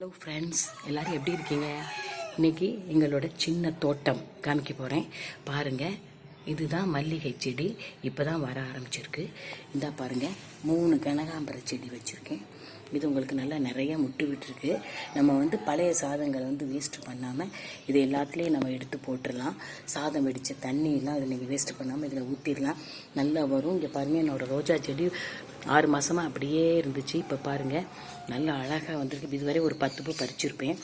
Hello friends எல்லோரும் எப்படி இருக்கீங்க? இன்னைக்கு எங்களோட சின்ன தோட்டம் காமிக்க போகிறேன் பாருங்கள் இதுதான் மல்லிகை செடி. இப்போ தான் வர ஆரம்பிச்சிருக்கு. இந்தா பாருங்கள் மூணு கனகாம்பர செடி வச்சுருக்கேன். இது உங்களுக்கு நல்லா நிறைய முட்டு விட்டுருக்கு. நம்ம வந்து பழைய சாதங்களை வந்து வேஸ்ட்டு பண்ணாமல் இது எல்லாத்துலேயும் நம்ம எடுத்து போட்டுடலாம். சாதம் வெடித்த தண்ணியெல்லாம் இதில் நீங்கள் வேஸ்ட்டு பண்ணாமல் இதில் ஊற்றிடலாம் நல்லா வரும். இங்கே பாருங்கள் என்னோடய ரோஜா செடி ஆறு மாதமாக அப்படியே இருந்துச்சு. இப்போ பாருங்கள் நல்லா அழகாக வந்திருக்கு. இதுவரை ஒரு பத்து பூ பறிச்சிருப்பேன்.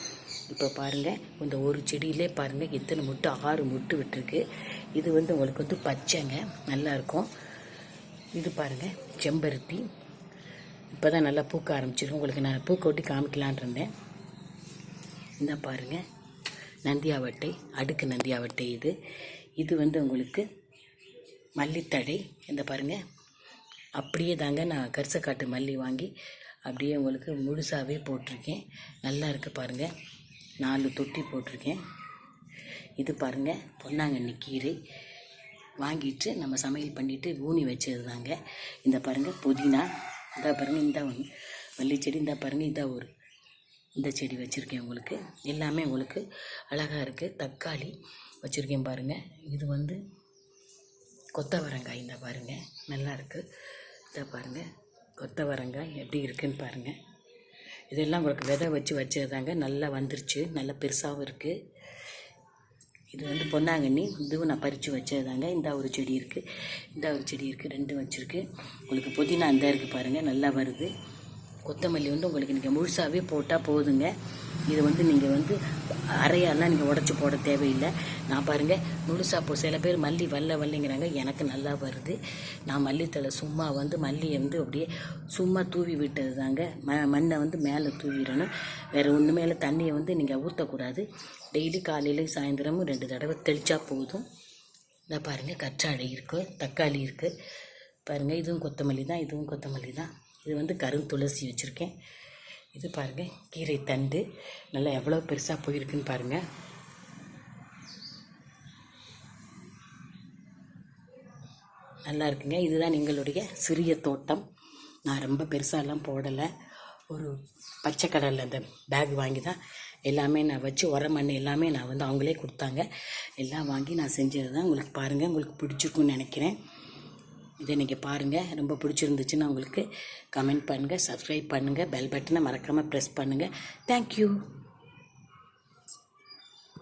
இப்போ பாருங்கள் இந்த ஒரு செடியிலே பாருங்கள் எத்தனை முட்டு ஆறு முட்டு விட்டுருக்கு. இது வந்து உங்களுக்கு வந்து பச்சைங்க நல்லாயிருக்கும் இது பாருங்கள் செம்பருத்தி. இப்போ தான் நல்லா பூக்க ஆரம்பிச்சிருக்கும் உங்களுக்கு நான் பூக்கொட்டி கொட்டி காமிக்கலான் இருந்தேன். இந்த பாருங்கள் நந்தியாவட்டை அடுக்கு நந்தியாவட்டை இது. இது வந்து உங்களுக்கு மல்லித்தழை. இந்த பாருங்கள் அப்படியே தாங்க நான் கரிசக்காட்டு மல்லி வாங்கி அப்படியே உங்களுக்கு முழுசாகவே போட்டிருக்கேன். நல்லா இருக்குது பாருங்கள் நாலு தொட்டி போட்டிருக்கேன். இது பாருங்கள் பொன்னாங்கண்ணி கீரை. வாங்கிட்டு நம்ம சமையல் பண்ணிவிட்டு ஊனி வச்சது தாங்க இந்த பாருங்கள் புதினா. இந்த பாருங்கள் இந்த ஒன்று மல்லி செடி இந்த பாருங்கள் இந்த ஒரு. இந்த செடி வச்சுருக்கேன் உங்களுக்கு. எல்லாமே உங்களுக்கு அழகாக இருக்குது தக்காளி வச்சுருக்கேன் பாருங்கள் இது வந்து கொத்தவரங்காய் இந்த பாருங்கள் நல்லா இருக்குது இதை பாருங்கள் கொத்தவரங்காய் எப்படி இருக்குதுன்னு பாருங்கள் இதெல்லாம் உங்களுக்கு விதை வச்சு வச்சதுதாங்க. நல்லா வந்துருச்சு. நல்லா பெருசாகவும் இருக்குது இது வந்து பொன்னாங்கண்ணி. இதுவும் நான் பறித்து வச்சதுதாங்க. இந்த ஒரு செடி இருக்குது இந்த ஒரு செடி இருக்குது ரெண்டும் வச்சுருக்கு. உங்களுக்கு புதினா அந்த இருக்குது பாருங்கள் நல்லா வருது. கொத்தமல்லி வந்து உங்களுக்கு நீங்கள் முழுசாகவே போட்டால் போதுங்க. இது வந்து நீங்கள் வந்து அரையெல்லாம் நீங்கள் உடச்சி போட தேவையில்லை. நான் பாருங்கள் முழுசாக போ சில பேர் மல்லி வல்ல வல்லைங்கிறாங்க. எனக்கு நல்லா வருது. நான் மல்லித்தலை சும்மா வந்து மல்லியை வந்து அப்படியே சும்மா தூவி விட்டது தாங்க ம மண்ணை வந்து மேலே தூவிடணும். வேறு ஒன்று மேலே தண்ணியை வந்து நீங்கள் ஊற்றக்கூடாது டெய்லி காலையில் சாயந்தரமும் ரெண்டு தடவை தெளித்தா போதும். இந்த பாருங்கள் கற்றாழை இருக்குது தக்காளி இருக்குது பாருங்கள் இதுவும் கொத்தமல்லி தான் இதுவும் கொத்தமல்லி தான். இது வந்து கரும் துளசி வச்சுருக்கேன். இது பாருங்கள் கீரை தண்டு. நல்லா எவ்வளோ பெருசாக போயிருக்குன்னு பாருங்கள் நல்லா இருக்குங்க. இதுதான் எங்களுடைய சிறிய தோட்டம். நான் ரொம்ப பெருசாலாம் போடலை. ஒரு பச்சை கலரில் அந்த பேக் வாங்கி தான் எல்லாமே நான் வச்சு உர மண் எல்லாமே நான் வந்து அவங்களே கொடுத்தாங்க. எல்லாம் வாங்கி நான் செஞ்சது தான் உங்களுக்கு பாருங்கள் உங்களுக்கு பிடிச்சிருக்குன்னு நினைக்கிறேன். இதை நீங்கள் பாருங்கள் ரொம்ப பிடிச்சிருந்துச்சுன்னா உங்களுக்கு கமெண்ட் பண்ணுங்கள் சப்ஸ்கிரைப் பண்ணுங்கள் பெல் பட்டனை மறக்காமல் ப்ரெஸ் பண்ணுங்கள் தேங்க்யூ